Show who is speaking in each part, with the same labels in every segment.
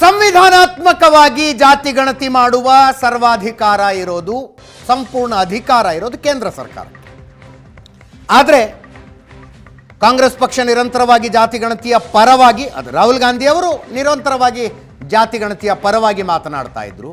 Speaker 1: ಸಂವಿಧಾನಾತ್ಮಕವಾಗಿ ಜಾತಿ ಗಣತಿ ಮಾಡುವ ಸರ್ವಾಧಿಕಾರ ಇರೋದು, ಸಂಪೂರ್ಣ ಅಧಿಕಾರ ಇರೋದು ಕೇಂದ್ರ ಸರ್ಕಾರ. ಆದರೆ, ಕಾಂಗ್ರೆಸ್ ಪಕ್ಷ ನಿರಂತರವಾಗಿ ಜಾತಿ ಗಣತಿಯ ಪರವಾಗಿ, ಅದು ರಾಹುಲ್ ಗಾಂಧಿ ಅವರು ನಿರಂತರವಾಗಿ ಜಾತಿ ಗಣತಿಯ ಪರವಾಗಿ ಮಾತನಾಡ್ತಾ ಇದ್ರು.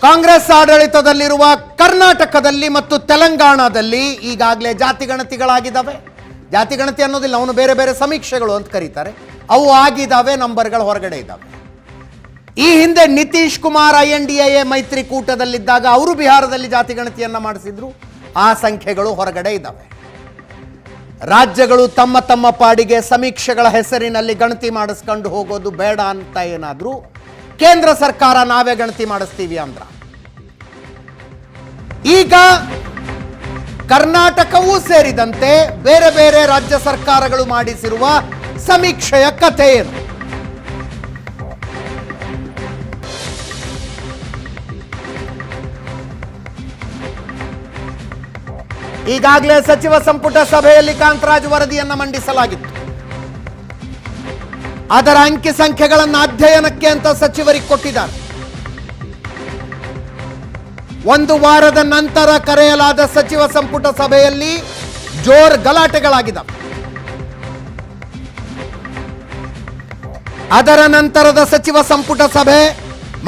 Speaker 1: ಕಾಂಗ್ರೆಸ್ ಆಡಳಿತದಲ್ಲಿರುವ ಕರ್ನಾಟಕದಲ್ಲಿ ಮತ್ತು ತೆಲಂಗಾಣದಲ್ಲಿ ಈಗಾಗಲೇ ಜಾತಿ ಗಣತಿಗಳಾಗಿದ್ದಾವೆ. ಜಾತಿ ಗಣತಿ ಅನ್ನೋದಿಲ್ಲ, ಅವನು ಬೇರೆ ಬೇರೆ ಸಮೀಕ್ಷೆಗಳು ಅಂತ ಕರೀತಾರೆ. ಅವು ಆಗಿದ್ದಾವೆ ನಂಬರ್ಗಳು ಹೊರಗಡೆ ಇದ್ದಾವೆ ಈ ಹಿಂದೆ Nitish Kumar I N D A ಮೈತ್ರಿಕೂಟದಲ್ಲಿದ್ದಾಗ ಅವರು ಬಿಹಾರದಲ್ಲಿ ಜಾತಿ ಗಣತಿಯನ್ನ ಮಾಡಿಸಿದ್ರು. ಆ ಸಂಖ್ಯೆಗಳು ಹೊರಗಡೆ ಇದ್ದಾವೆ ರಾಜ್ಯಗಳು ತಮ್ಮ ತಮ್ಮ ಪಾಡಿಗೆ ಸಮೀಕ್ಷೆಗಳ ಹೆಸರಿನಲ್ಲಿ ಗಣತಿ ಮಾಡಿಸ್ಕೊಂಡು ಹೋಗೋದು ಬೇಡ ಅಂತ ಏನಾದರೂ ಕೇಂದ್ರ ಸರ್ಕಾರ ನಾವೇ ಗಣತಿ ಮಾಡಿಸ್ತೀವಿ ಅಂದ್ರ. ಈಗ ಕರ್ನಾಟಕವೂ ಸೇರಿದಂತೆ ಬೇರೆ ಬೇರೆ ರಾಜ್ಯ ಸರ್ಕಾರಗಳು ಮಾಡಿಸಿರುವ ಸಮೀಕ್ಷೆಯ ಕಥೆ ಏನು ಈಗಾಗಲೇ ಸಚಿವ ಸಂಪುಟ ಸಭೆಯಲ್ಲಿ ಕಾಂತರಾಜ್ ವರದಿಯನ್ನು ಮಂಡಿಸಲಾಗಿತ್ತು. ಅದರ ಅಂಕಿ ಸಂಖ್ಯೆಗಳನ್ನು ಅಧ್ಯಯನಕ್ಕೆ ಅಂತ ಸಚಿವರಿಗೆ ಕೊಟ್ಟಿದ್ದಾರೆ. ಒಂದು ವಾರದ ನಂತರ ಕರೆಯಲಾದ ಸಚಿವ ಸಂಪುಟ ಸಭೆಯಲ್ಲಿ ಜೋರ್ ಗಲಾಟೆಗಳಾಗಿದೆ ಅದರ ನಂತರದ ಸಚಿವ ಸಂಪುಟ ಸಭೆ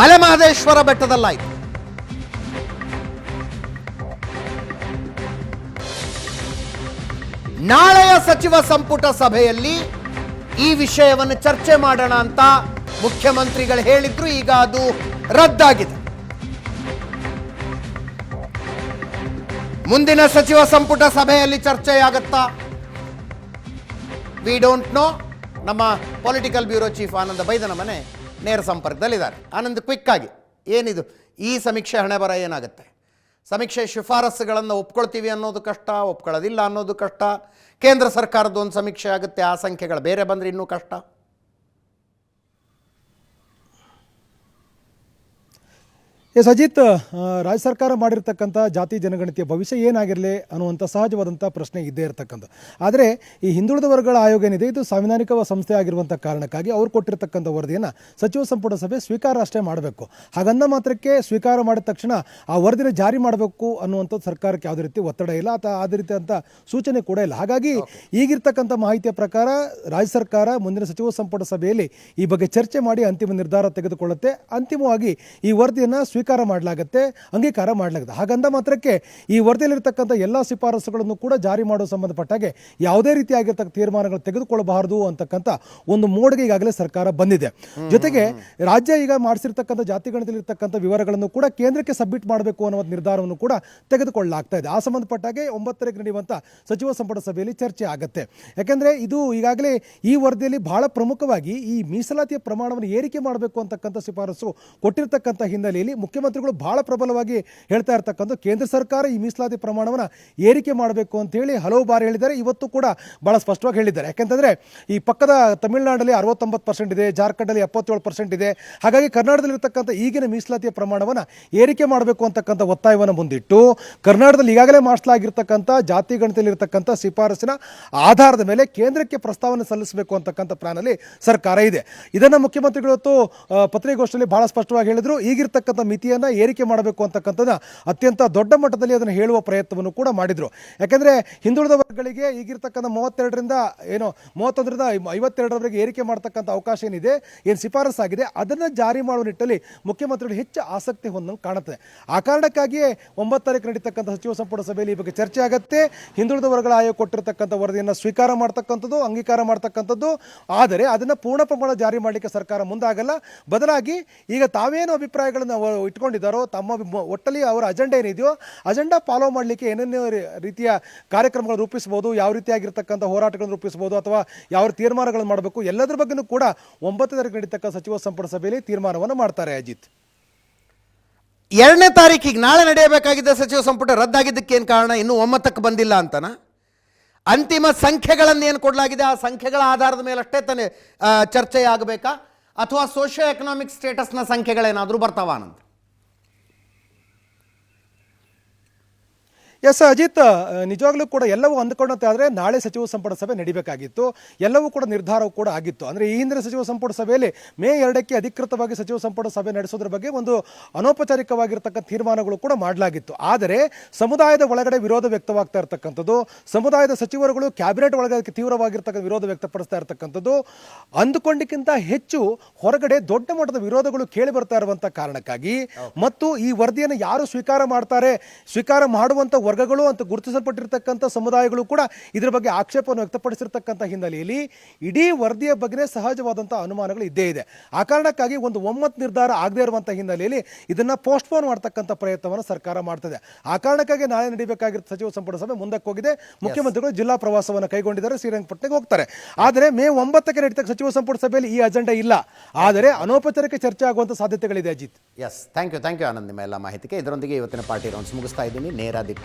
Speaker 1: ಮಲೆಮಹದೇಶ್ವರ ಬೆಟ್ಟದಲ್ಲಾಯಿತು. ನಾಳೆಯ ಸಚಿವ ಸಂಪುಟ ಸಭೆಯಲ್ಲಿ ಈ ವಿಷಯವನ್ನು ಚರ್ಚೆ ಮಾಡೋಣ ಅಂತ ಮುಖ್ಯಮಂತ್ರಿಗಳು ಹೇಳಿದ್ರು, ಈಗ ಅದು ರದ್ದಾಗಿದೆ. ಮುಂದಿನ ಸಚಿವ ಸಂಪುಟ ಸಭೆಯಲ್ಲಿ ಚರ್ಚೆಯಾಗತ್ತಾ? ವಿ ಡೋಂಟ್ ನೋ ನಮ್ಮ ಪೊಲಿಟಿಕಲ್ ಬ್ಯೂರೋ ಚೀಫ್ ಆನಂದ ಬೈದನ ಮನೆ ನೇರ ಸಂಪರ್ಕದಲ್ಲಿದ್ದಾರೆ. ಆನಂದ್ ಕ್ವಿಕ್ ಆಗಿ, ಏನಿದು? ಈ ಸಮೀಕ್ಷೆ ಹಣೆ ಬರ ಏನಾಗುತ್ತೆ? ಸಮೀಕ್ಷೆ ಶಿಫಾರಸುಗಳನ್ನು ಒಪ್ಕೊಳ್ತೀವಿ ಅನ್ನೋದು ಕಷ್ಟ, ಒಪ್ಕೊಳ್ಳೋದಿಲ್ಲ ಅನ್ನೋದು ಕಷ್ಟ. ಕೇಂದ್ರ ಸರ್ಕಾರದ ಒಂದು ಸಮೀಕ್ಷೆ ಆಗುತ್ತೆ, ಆ ಸಂಖ್ಯೆಗಳು ಬೇರೆ ಬಂದರೆ ಇನ್ನೂ ಕಷ್ಟ.
Speaker 2: ಎಸ್, ಅಜಿತ್ ರಾಜ್ಯ ಸರ್ಕಾರ ಮಾಡಿರ್ತಕ್ಕಂಥ ಜಾತಿ ಜನಗಣತಿಯ ಭವಿಷ್ಯ ಏನಾಗಿರಲಿ ಅನ್ನುವಂಥ ಸಹಜವಾದಂಥ ಪ್ರಶ್ನೆ ಇದ್ದೇ ಇರತಕ್ಕಂಥ. ಆದರೆ ಈ ಹಿಂದುಳಿದ ವರ್ಗಗಳ ಆಯೋಗ ಏನಿದೆ, ಇದು ಸಾಂವಿಧಾನಿಕ ಸಂಸ್ಥೆ ಆಗಿರುವಂಥ ಕಾರಣಕ್ಕಾಗಿ ಅವ್ರು ಕೊಟ್ಟಿರ್ತಕ್ಕಂಥ ವರದಿಯನ್ನು ಸಚಿವ ಸಂಪುಟ ಸಭೆ ಸ್ವೀಕಾರ ಅಷ್ಟೇ ಮಾಡಬೇಕು. ಹಾಗಂದ ಮಾತ್ರಕ್ಕೆ ಸ್ವೀಕಾರ ಮಾಡಿದ ತಕ್ಷಣ ಆ ವರದಿನ ಜಾರಿ ಮಾಡಬೇಕು ಅನ್ನುವಂಥದ್ದು ಸರ್ಕಾರಕ್ಕೆ ಯಾವುದೇ ರೀತಿ ಒತ್ತಡ ಇಲ್ಲ, ಅಥವಾ ಅದೇ ರೀತಿ ಅಂತ ಸೂಚನೆ ಕೂಡ ಇಲ್ಲ. ಹಾಗಾಗಿ ಈಗಿರ್ತಕ್ಕಂಥ ಮಾಹಿತಿಯ ಪ್ರಕಾರ ರಾಜ್ಯ ಸರ್ಕಾರ ಮುಂದಿನ ಸಚಿವ ಸಂಪುಟ ಸಭೆಯಲ್ಲಿ ಈ ಬಗ್ಗೆ ಚರ್ಚೆ ಮಾಡಿ ಅಂತಿಮ ನಿರ್ಧಾರ ತೆಗೆದುಕೊಳ್ಳುತ್ತೆ. ಅಂತಿಮವಾಗಿ ಈ ವರದಿಯನ್ನು ಸ್ವೀಕಾರ ಮಾಡಲಾಗತ್ತೆ, ಅಂಗೀಕಾರ ಮಾಡಲಾಗುತ್ತೆ. ಹಾಗಂದ ಮಾತ್ರಕ್ಕೆ ಈ ವರದಿಯಲ್ಲಿರ್ತಕ್ಕಂಥ ಎಲ್ಲ ಶಿಫಾರಸುಗಳನ್ನು ಕೂಡ ಜಾರಿ ಮಾಡೋ ಸಂಬಂಧಪಟ್ಟಾಗೆ ಯಾವುದೇ ರೀತಿಯಾಗಿರ್ತಕ್ಕ ತೀರ್ಮಾನಗಳು ತೆಗೆದುಕೊಳ್ಳಬಾರದು ಅಂತಕ್ಕಂಥ ಒಂದು ಮೋಡ್ಗೆ ಈಗಾಗಲೇ ಸರ್ಕಾರ ಬಂದಿದೆ. ಜೊತೆಗೆ ರಾಜ್ಯ ಈಗ ಮಾಡಿಸಿರ್ತಕ್ಕಂಥ ಜಾತಿಗಣದಲ್ಲಿರ್ತಕ್ಕಂಥ ವಿವರಗಳನ್ನು ಕೂಡ ಕೇಂದ್ರಕ್ಕೆ ಸಬ್ಮಿಟ್ ಮಾಡಬೇಕು ಅನ್ನೋ ನಿರ್ಧಾರವನ್ನು ಕೂಡ ತೆಗೆದುಕೊಳ್ಳಲಾಗ್ತಾ ಇದೆ. ಆ ಸಂಬಂಧಪಟ್ಟಾಗೆ ಒಂಬತ್ತರಿಗೆ ನಡೆಯುವಂಥ ಸಚಿವ ಸಂಪುಟ ಸಭೆಯಲ್ಲಿ ಚರ್ಚೆ ಆಗುತ್ತೆ. ಯಾಕೆಂದರೆ ಇದು ಈಗಾಗಲೇ ಈ ವರದಿಯಲ್ಲಿ ಬಹಳ ಪ್ರಮುಖವಾಗಿ ಈ ಮೀಸಲಾತಿಯ ಪ್ರಮಾಣವನ್ನು ಏರಿಕೆ ಮಾಡಬೇಕು ಅಂತಕ್ಕಂಥ ಶಿಫಾರಸು ಕೊಟ್ಟಿರ್ತಕ್ಕಂಥ ಹಿನ್ನೆಲೆಯಲ್ಲಿ ಮುಖ್ಯಮಂತ್ರಿಗಳು ಬಹಳ ಪ್ರಬಲವಾಗಿ ಹೇಳ್ತಾ ಇರ್ತಕ್ಕಂಥ ಕೇಂದ್ರ ಸರ್ಕಾರ ಈ ಮೀಸಲಾತಿ ಪ್ರಮಾಣವನ್ನು ಏರಿಕೆ ಮಾಡಬೇಕು ಅಂತ ಹೇಳಿ ಹಲವು ಬಾರಿ ಹೇಳಿದ್ದಾರೆ. ಇವತ್ತು ಕೂಡ ಬಹಳ ಸ್ಪಷ್ಟವಾಗಿ ಹೇಳಿದ್ದಾರೆ. ಯಾಕೆಂತಂದರೆ ಈ ಪಕ್ಕದ ತಮಿಳುನಾಡಲ್ಲಿ ಅರವತ್ತೊಂಬತ್ತು ಪರ್ಸೆಂಟ್ ಇದೆ, ಜಾರ್ಖಂಡಲ್ಲಿ ಎಪ್ಪತ್ತೇಳು ಪರ್ಸೆಂಟ್ ಇದೆ. ಹಾಗಾಗಿ ಕರ್ನಾಟಕದಲ್ಲಿರ್ತಕ್ಕಂಥ ಈಗಿನ ಮೀಸಲಾತಿಯ ಪ್ರಮಾಣವನ್ನು ಏರಿಕೆ ಮಾಡಬೇಕು ಅಂತಕ್ಕಂಥ ಒತ್ತಾಯವನ್ನು ಮುಂದಿಟ್ಟು ಕರ್ನಾಟಕದಲ್ಲಿ ಈಗಾಗಲೇ ಮಾಡಿಸಲಾಗಿರ್ತಕ್ಕಂಥ ಜಾತಿ ಗಣತಿಯಲ್ಲಿರ್ತಕ್ಕಂಥ ಶಿಫಾರಸಿನ ಆಧಾರದ ಮೇಲೆ ಕೇಂದ್ರಕ್ಕೆ ಪ್ರಸ್ತಾವನೆ ಸಲ್ಲಿಸಬೇಕು ಅಂತಕ್ಕಂಥ ಪ್ಲಾನಲ್ಲಿ ಸರ್ಕಾರ ಇದೆ. ಇದನ್ನು ಮುಖ್ಯಮಂತ್ರಿಗಳು ಇವತ್ತು ಪತ್ರಿಕಾಗೋಷ್ಠಿಯಲ್ಲಿ ಬಹಳ ಸ್ಪಷ್ಟವಾಗಿ ಹೇಳಿದ್ರು. ಈಗಿರ್ತಕ್ಕಂಥ ಮಿತಿಯನ್ನು ಏರಿಕೆ ಮಾಡಬೇಕು ಅಂತಕ್ಕಂಥದ್ದು ಅತ್ಯಂತ ದೊಡ್ಡ ಮಟ್ಟದಲ್ಲಿ ಅದನ್ನು ಹೇಳುವ ಪ್ರಯತ್ನವನ್ನು ಕೂಡ ಮಾಡಿದರು. ಯಾಕೆಂದರೆ ಹಿಂದುಳಿದ ವರ್ಗಗಳಿಗೆ ಈಗಿರ್ತಕ್ಕಂಥ ಮೂವತ್ತೆರಡರಿಂದ ಏನು ಮೂವತ್ತೊಂದರಿಂದ ಐವತ್ತೆರಡರವರೆಗೆ ಏರಿಕೆ ಮಾಡ್ತಕ್ಕಂಥ ಅವಕಾಶ ಏನಿದೆ, ಏನು ಶಿಫಾರಸ್ಸಾಗಿದೆ, ಅದನ್ನು ಜಾರಿ ಮಾಡುವ ನಿಟ್ಟಲ್ಲಿ ಮುಖ್ಯಮಂತ್ರಿಗಳು ಹೆಚ್ಚು ಆಸಕ್ತಿ ಹೊಂದಂಗೆ ಕಾಣುತ್ತೆ. ಆ ಕಾರಣಕ್ಕಾಗಿಯೇ ಒಂಬತ್ತು ತಾರೀಕು ನಡೀತಕ್ಕಂಥ ಸಚಿವ ಸಂಪುಟ ಸಭೆಯಲ್ಲಿ ಈ ಬಗ್ಗೆ ಚರ್ಚೆ ಆಗುತ್ತೆ. ಹಿಂದುಳಿದ ವರ್ಗಗಳ ಆಯೋಗ ಕೊಟ್ಟಿರತಕ್ಕಂಥ ವರದಿಯನ್ನು ಸ್ವೀಕಾರ ಮಾಡ್ತಕ್ಕಂಥದ್ದು, ಅಂಗೀಕಾರ ಮಾಡ್ತಕ್ಕಂಥದ್ದು. ಆದರೆ ಅದನ್ನು ಪೂರ್ಣ ಪ್ರಮಾಣ ಜಾರಿ ಮಾಡಲಿಕ್ಕೆ ಸರ್ಕಾರ ಮುಂದಾಗಲ್ಲ. ಬದಲಾಗಿ ಈಗ ತಾವೇನು ಅಭಿಪ್ರಾಯಗಳನ್ನು ಇಟ್ಕೊಂಡಿದ್ದಾರೋ, ತಮ್ಮ ಒಟ್ಟಲ್ಲಿ ಅವರ ಅಜೆಂಡಾ ಏನಿದೆಯೋ ಅಜೆಂಡಾ ಫಾಲೋ ಮಾಡಲಿಕ್ಕೆ ಏನೇನು ರೀತಿಯ ಕಾರ್ಯಕ್ರಮಗಳನ್ನು ರೂಪಿಸ್ಬೋದು, ಯಾವ ರೀತಿಯಾಗಿರ್ತಕ್ಕಂಥ ಹೋರಾಟಗಳನ್ನು ರೂಪಿಸ್ಬೋದು, ಅಥವಾ ಯಾವ ತೀರ್ಮಾನಗಳನ್ನು ಮಾಡಬೇಕು, ಎಲ್ಲದರ ಬಗ್ಗೆಯೂ ಕೂಡ ಒಂಬತ್ತು ತಾರೀಕು ನಡೀತಕ್ಕ ಸಚಿವ ಸಂಪುಟ ಸಭೆಯಲ್ಲಿ ತೀರ್ಮಾನವನ್ನು ಮಾಡ್ತಾರೆ ಅಜಿತ್.
Speaker 1: ಎರಡನೇ ತಾರೀಕಿಗೆ ನಾಳೆ ನಡೆಯಬೇಕಾಗಿದ್ದ ಸಚಿವ ಸಂಪುಟ ರದ್ದಾಗಿದ್ದಕ್ಕೆ ಏನು ಕಾರಣ? ಇನ್ನೂ ಒಮ್ಮತಕ್ಕೆ ಬಂದಿಲ್ಲ ಅಂತನ? ಅಂತಿಮ ಸಂಖ್ಯೆಗಳನ್ನು ಏನು ಕೊಡಲಾಗಿದೆ? ಆ ಸಂಖ್ಯೆಗಳ ಆಧಾರದ ಮೇಲೆ ಅಷ್ಟೇ ತಾನೇ ಚರ್ಚೆ ಆಗಬೇಕಾ ಅಥವಾ ಸೋಷಿಯೋ ಎಕನಾಮಿಕ್ ಸ್ಟೇಟಸ್ನ ಸಂಖ್ಯೆಗಳೇನಾದರೂ ಬರ್ತಾವ ಆನಂದ್
Speaker 2: ಎಸ್ ಅಜಿತ್ ನಿಜವಾಗ್ಲೂ ಕೂಡ ಎಲ್ಲವೂ ಅಂದ್ಕೊಂಡಂತೆ ಆದರೆ ನಾಳೆ ಸಚಿವ ಸಂಪುಟ ಸಭೆ ನಡಿಬೇಕಾಗಿತ್ತು. ಎಲ್ಲವೂ ಕೂಡ ನಿರ್ಧಾರವೂ ಕೂಡ ಆಗಿತ್ತು. ಅಂದರೆ ಈ ಹಿಂದಿನ ಸಚಿವ ಸಂಪುಟ ಸಭೆಯಲ್ಲಿ ಮೇ ಎರಡಕ್ಕೆ ಅಧಿಕೃತವಾಗಿ ಸಚಿವ ಸಂಪುಟ ಸಭೆ ನಡೆಸೋದ್ರ ಬಗ್ಗೆ ಒಂದು ಅನೌಪಚಾರಿಕವಾಗಿರ್ತಕ್ಕಂಥ ತೀರ್ಮಾನಗಳು ಕೂಡ ಮಾಡಲಾಗಿತ್ತು. ಆದರೆ ಸಮುದಾಯದ ಒಳಗಡೆ ವಿರೋಧ ವ್ಯಕ್ತವಾಗ್ತಾ ಇರತಕ್ಕಂಥದ್ದು ಸಮುದಾಯದ ಸಚಿವರುಗಳು ಕ್ಯಾಬಿನೆಟ್ ಒಳಗಡೆ ಅದಕ್ಕೆ ತೀವ್ರವಾಗಿರ್ತಕ್ಕಂಥ ವಿರೋಧ ವ್ಯಕ್ತಪಡಿಸ್ತಾ ಇರತಕ್ಕಂಥದ್ದು ಅಂದುಕೊಂಡಿಕ್ಕಿಂತ ಹೆಚ್ಚು ಹೊರಗಡೆ ದೊಡ್ಡ ಮಟ್ಟದ ವಿರೋಧಗಳು ಕೇಳಿ ಬರ್ತಾ ಇರುವಂತ ಕಾರಣಕ್ಕಾಗಿ ಮತ್ತು ಈ ವರದಿಯನ್ನು ಯಾರು ಸ್ವೀಕಾರ ಮಾಡ್ತಾರೆ ಸ್ವೀಕಾರ ಮಾಡುವಂತ ವರ್ಗಗಳು ಅಂತ ಗುರುತಿಸಲ್ಪಟ್ಟಿರ್ತಕ್ಕಂಥ ಸಮುದಾಯಗಳು ಕೂಡ ಇದರ ಬಗ್ಗೆ ಆಕ್ಷೇಪವನ್ನು ವ್ಯಕ್ತಪಡಿಸಿರ್ತಕ್ಕಂಥ ಹಿನ್ನೆಲೆಯಲ್ಲಿ ಇಡೀ ವರದಿಯ ಬಗ್ಗೆ ಸಹಜವಾದಂಥ ಅನುಮಾನಗಳು ಇದ್ದೇ ಇದೆ. ಆ ಕಾರಣಕ್ಕಾಗಿ ಒಂದು ಒಮ್ಮತ್ ನಿರ್ಧಾರ ಆಗದೇ ಇರುವಂಥ ಹಿನ್ನೆಲೆಯಲ್ಲಿ ಇದನ್ನು ಪೋಸ್ಟ್ಪೋನ್ ಮಾಡ್ತಕ್ಕಂಥ ಪ್ರಯತ್ನವನ್ನು ಸರ್ಕಾರ ಮಾಡ್ತದೆ. ಆ ಕಾರಣಕ್ಕಾಗಿ ನಾಳೆ ನಡೀಬೇಕಾಗಿರೋ ಸಚಿವ ಸಂಪುಟ ಸಭೆ ಮುಂದಕ್ಕೆ ಹೋಗಿದೆ. ಮುಖ್ಯಮಂತ್ರಿಗಳು ಜಿಲ್ಲಾ ಪ್ರವಾಸವನ್ನು ಕೈಗೊಂಡಿದ್ದಾರೆ, ಶ್ರೀರಂಗಪಟ್ಟಣಕ್ಕೆ ಹೋಗ್ತಾರೆ. ಆದರೆ ಮೇ ಒಂಬತ್ತಕ್ಕೆ ನಡೀತಕ್ಕ ಸಚಿವ ಸಂಪುಟ ಸಭೆಯಲ್ಲಿ ಈ ಅಜೆಂಡಾ ಇಲ್ಲ. ಆದರೆ ಅನೌಪಚಾರಿಕ ಚರ್ಚೆ ಆಗುವಂಥ ಸಾಧ್ಯತೆಗಳಿದೆ, Ajit.
Speaker 1: Yes thank you thank you Anand, ನಿಮ್ಮ ಎಲ್ಲ ಮಾಹಿತಿಗೆ. ಇದರೊಂದಿಗೆ ಇವತ್ತಿನ ಪಾರ್ಟಿ ರೌಂಡ್ಸ್ ಮುಗಿಸ್ತಾ ಇದ್ದೀನಿ. ನೇರ ದಿಟ್ಟ